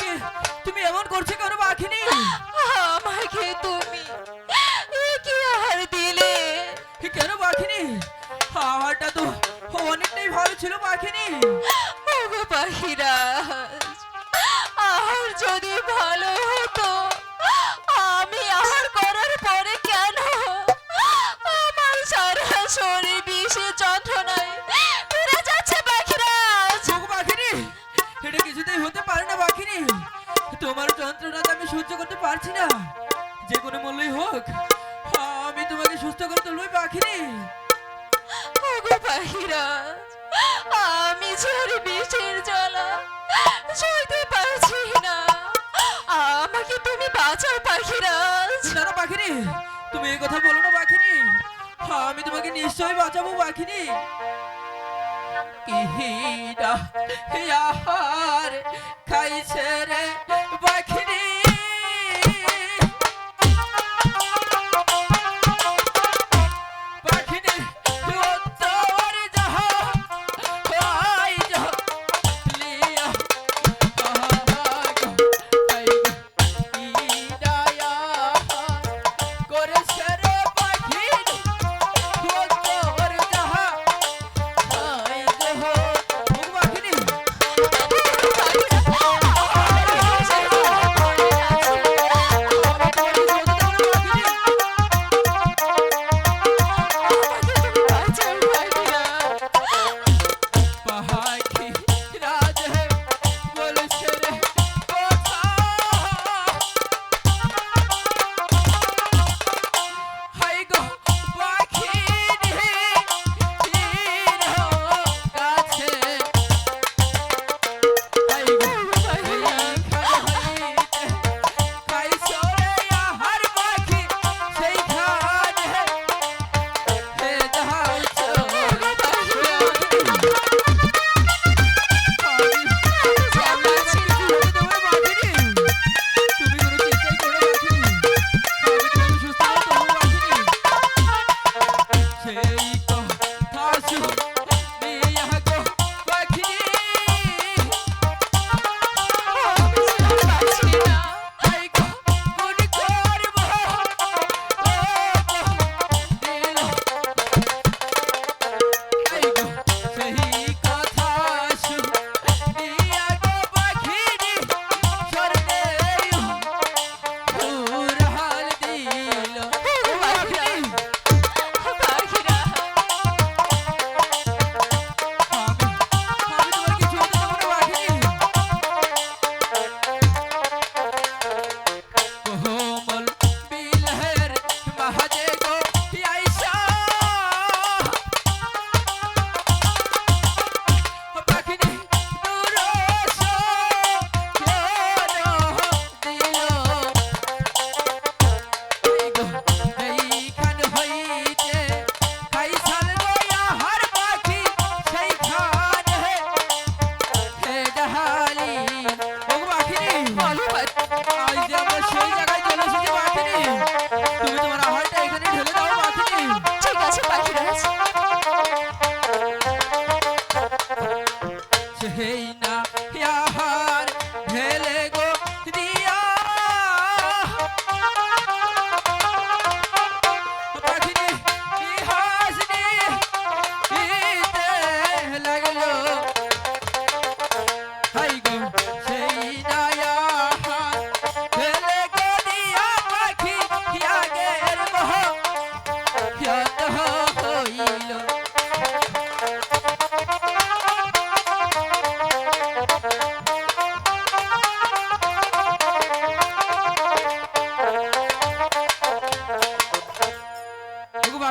কে তুমি এমন করছ কেন পাখিনি? আমাকে তুমি কি আহার দিলে? কেন পাখিনি? আহারটা তো অনেকটাই ভালো ছিল পাখিনি। পাখিরা আহার যদি ভালো হতো করে পাখিনি? ওগো পাখিরাজ আমি ঝড় বৃষ্টির জ্বালা সইতে পারছি না। আমাকে তুমি বাঁচাও পাখিরাজ। না না পাখিনি? তুমি এই কথা বলো না পাখিনি। আমি তোমাকে নিশ্চয়ই বাঁচাবো পাখিনি। কিহিনা ইয়ার খাইছে রে পাখিনি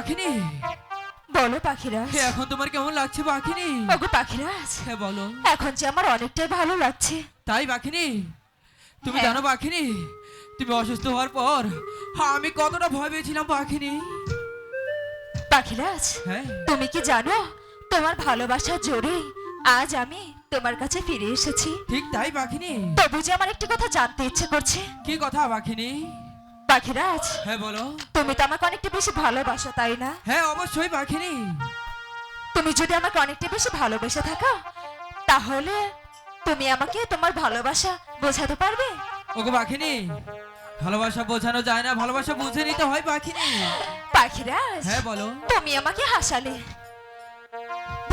পাখিনি? বলো পাখিরাজ। এখন তোমার কেমন লাগছে পাখিনি? ওগো পাখিরাজ হ্যাঁ বলো। এখন যে আমার অনেকটাই ভালো লাগছে। তাই পাখিনি? তুমি হ্যাঁ। জানো পাখিনি? তুমি অসুস্থ হওয়ার পর আমি কতটা ভয় পেয়েছিলাম পাখিনি। পাখিরাজ হ্যাঁ। তুমি কি জানো? তোমার ভালোবাসার জোরে আজ আমি তোমার কাছে ফিরে এসেছি। ঠিক তাই পাখিনি। তবু যে আমার একটি কথা জানতে ইচ্ছে করছে। কি কথা পাখিনি? পাখিরাজ হ্যাঁ বলো। তুমি তো আমাকে অনেকটা বেশি ভালোবাসো তাই না? হ্যাঁ অবশ্যই পাখিনি। তুমি যদি আমাকে অনেকটা বেশি ভালোবেসে থাকো তাহলে তুমি আমাকে তোমার ভালোবাসা বোঝাতে পারবে? ওগো পাখিনি ভালোবাসা বোঝানো যায় না ভালোবাসা বুঝে নিতে হয় পাখিনি। পাখিরাজ হ্যাঁ বলো। তুমি আমাকে হাসালে।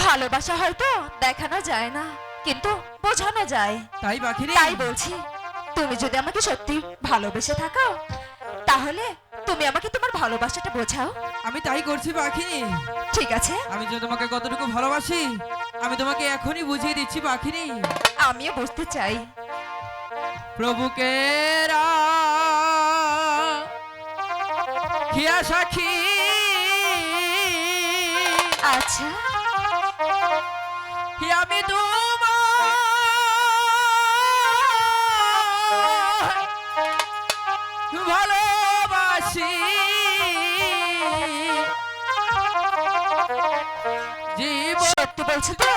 ভালোবাসা হয়তো দেখানো যায় না কিন্তু বোঝানো যায়। তাই পাখিনি। তাই বলছি তুমি যদি আমাকে সত্যি ভালোবেসে থাকো তাহলে তুমি আমাকে তোমার ভালোবাসাটা বোঝাও। আমি তাই করছি পাখিনি ঠিক আছে। আমি যে তোমাকে কতটুকু ভালোবাসি আমি তোমাকে এখনই বুঝিয়ে দিচ্ছি পাখিনি। আমিও বুঝতে চাই। প্রভুকে খিয়া সাক্ষী। আচ্ছা। আমি তোমার। ভালোবাসি জীব সত্যি বলছো তো?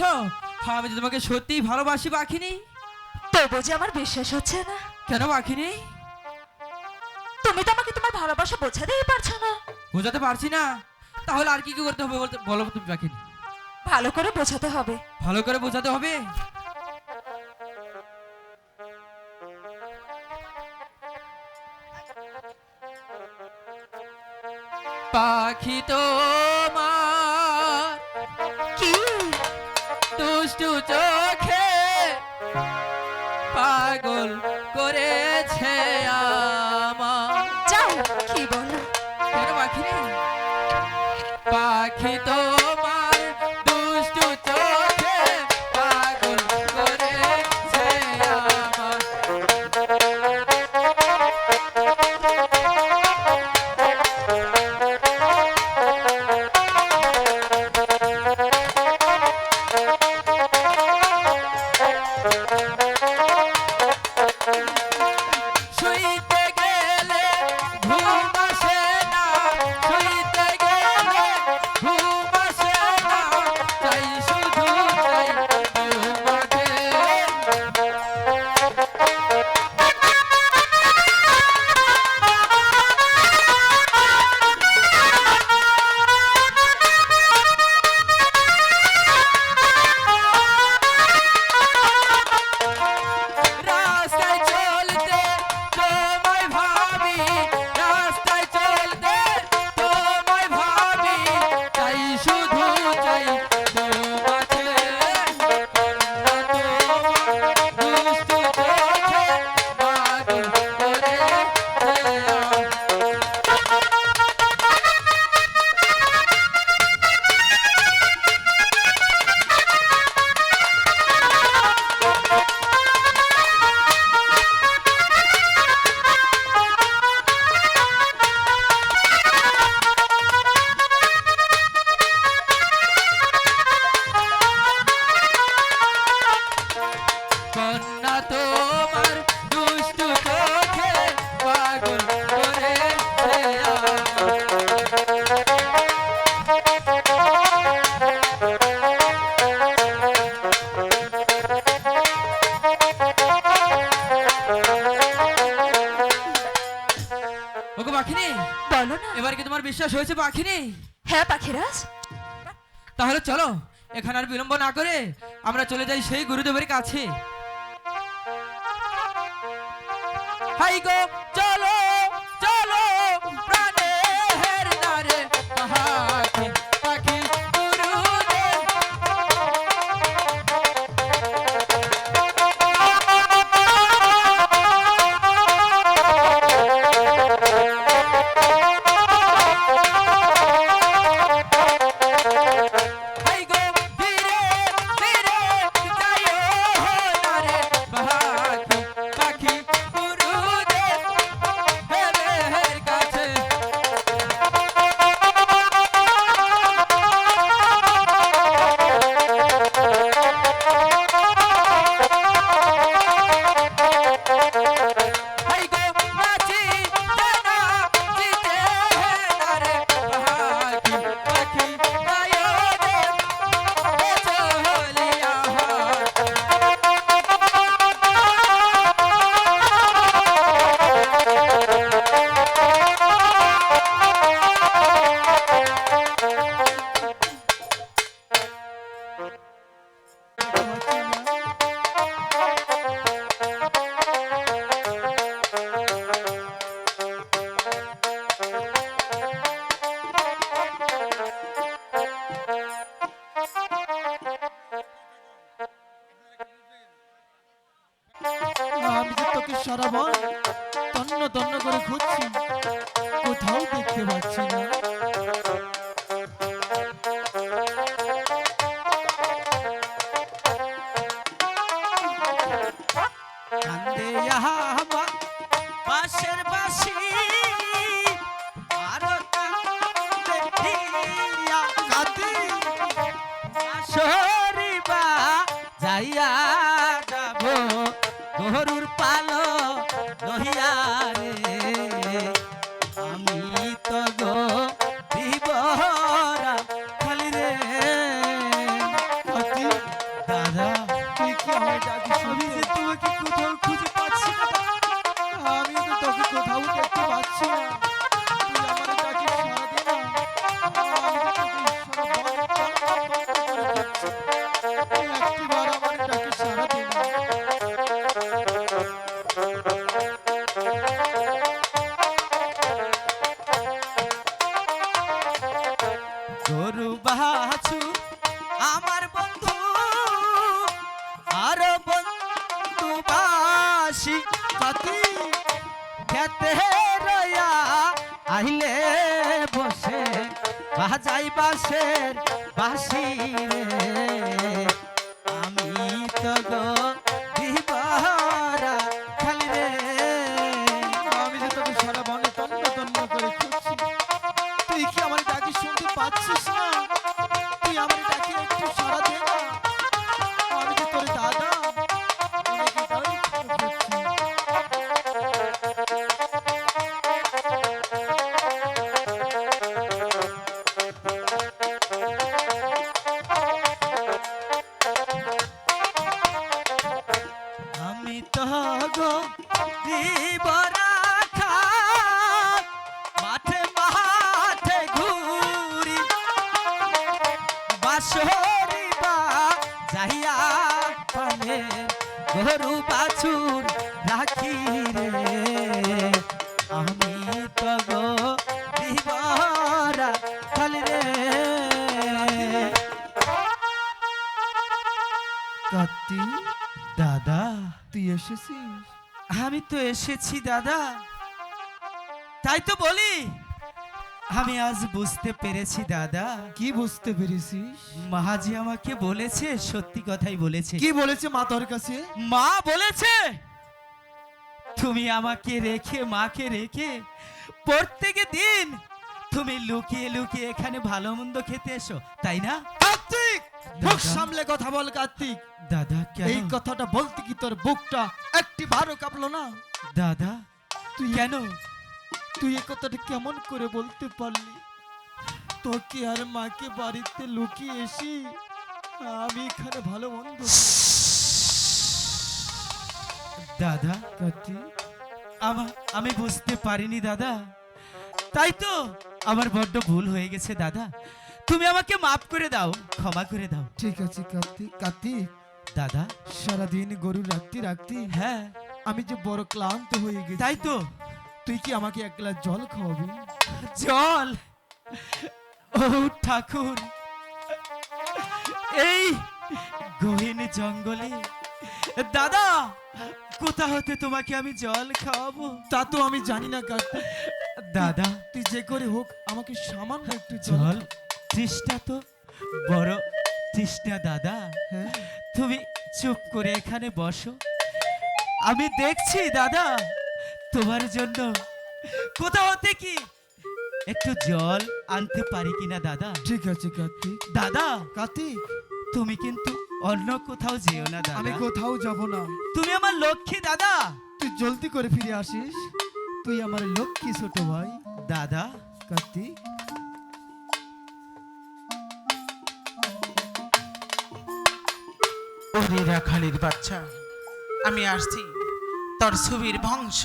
হ্যাঁ আমি যে তোমাকে সত্যিই ভালোবাসি পাখিনি তবু যে আমার বিশ্বাস হচ্ছে না। কেন পাখিনি তুমি তো আমাকে তোমার ভালোবাসা বোঝাতেই পারছ না। বোঝাতে পারছি না। তাহলে আর কি কি করতে হবে বলতে বলো তুমি পাখিনি ভালো করে বোঝাতে হবে। ভালো করে বোঝাতে হবে? পাখি তোমার দুষ্টু চোখে সন্ধ্যা হয়েছে পাখি নেই হ্যাঁ পাখিরাজ। তাহলে চলো এখানে আর বিলম্ব না করে আমরা চলে যাই সেই গুরুদেবের কাছে। হাই গো যাইয়া যাব। গরুর পালো নহিয়া গরু বাছু, আমার বন্ধু, আর বন্ধু বাসি পাতি খেতে রয়া আহিলে বসে বাজাই বাসের বাসি রে। তো দাদা তাই তো বলি আমি আজ বুঝতে পেরেছি দাদা। কি বুঝতে পেরেছিস? মাহাজি আমাকে বলেছে সত্যি কথাই বলেছে। কি বলেছে মা তোর কাছে? মা বলেছে তুমি আমাকে রেখে মাকে রেখে প্রত্যেক দিন তুমি লুকিয়ে লুকিয়ে এখানে ভালো মন্দ খেতে এসো তাই না? কার্তিক মুখ সামলে কথা বল কার্তিক। দাদা এই কথাটা বলতে কি তোর বুকটা একটি বারও কাঁপলো না? দাদা তুই কেন? তুই এই কথাটা কেমন করে বলতে পারলি? তোকে আর মাকে বাড়িতে লুকিয়ে এসি আমি এখানে ভালো মন্দ দাদা কার্তিক আমা আমি বুঝতে পারিনি দাদা। তাই তো আমার বড্ড ভুল হয়ে গেছে দাদা। তুমি আমাকে মাফ করে দাও ক্ষমা করে দাও। ঠিক আছে কার্তিক কার্তিক দাদা? সারাদিন গরু রাখতে রাখতে। হ্যাঁ। আমি যে বড় ক্লান্ত হয়ে গেছি। তাই তো। তুই কি আমাকে এক গ্লাস জল খাওয়াবি? জল? ও ঠাকুর। এই গহীন জঙ্গলে। দাদা কোথা হতে তোমাকে আমি জল খাওয়াবো? তা তো আমি জানি না কার্তিক দাদা। তুই যে করে হোক আমাকে সামান্য একটু জল জল? তৃষ্ণা তো বড় তৃষ্ণা দাদা। হ্যাঁ। তুমি চুপ করে এখানে বসো। আমি দেখছি দাদা। তোমার জন্য। কোথাও কি? একটু জল আনতে পারি কিনা দাদা? ঠিক আছে কার্তিক। দাদা কার্তিক। তুমি কিন্তু অন্য কোথাও যেও না দাদা। আমি কোথাও যাব না। তুমি আমার লক্ষ্মী দাদা। তুই জলদি করে ফিরে আসিস। তুই আমার লক্ষ্মী ছোট ভাই। দাদা। কার্তিক। ওরে রাখালির বাচ্চা আমি আসছি। তোর ছবির বংশ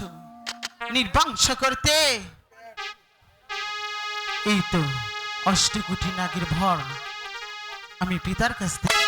নির্বংশ করতে। এই তো অষ্টকুটি নাগের ভর। আমি পিতার কাছ থেকে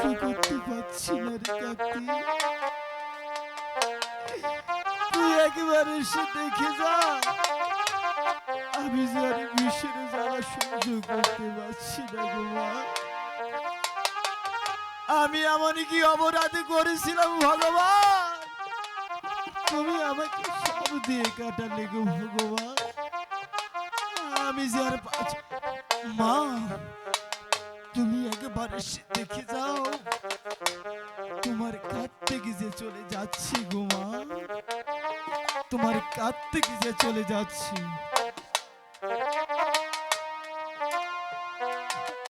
সহ্য করতে পারছি না রে কার্তিক তুই একবার এসে দেখে যা। আমি যে জ্বালা সহ্য করতে পারছি না গো মা। আমি এমনই কি অপরাধ করেছিলাম ভগবান? তুমি আমাকে সব দিয়ে কাটালে গো ভগবান। আমি যে আর মা তুমি একবার দেখে যাও। তোমার কাছ থেকে চলে যাচ্ছি গোমা তোমার কাছ থেকে চলে যাচ্ছি।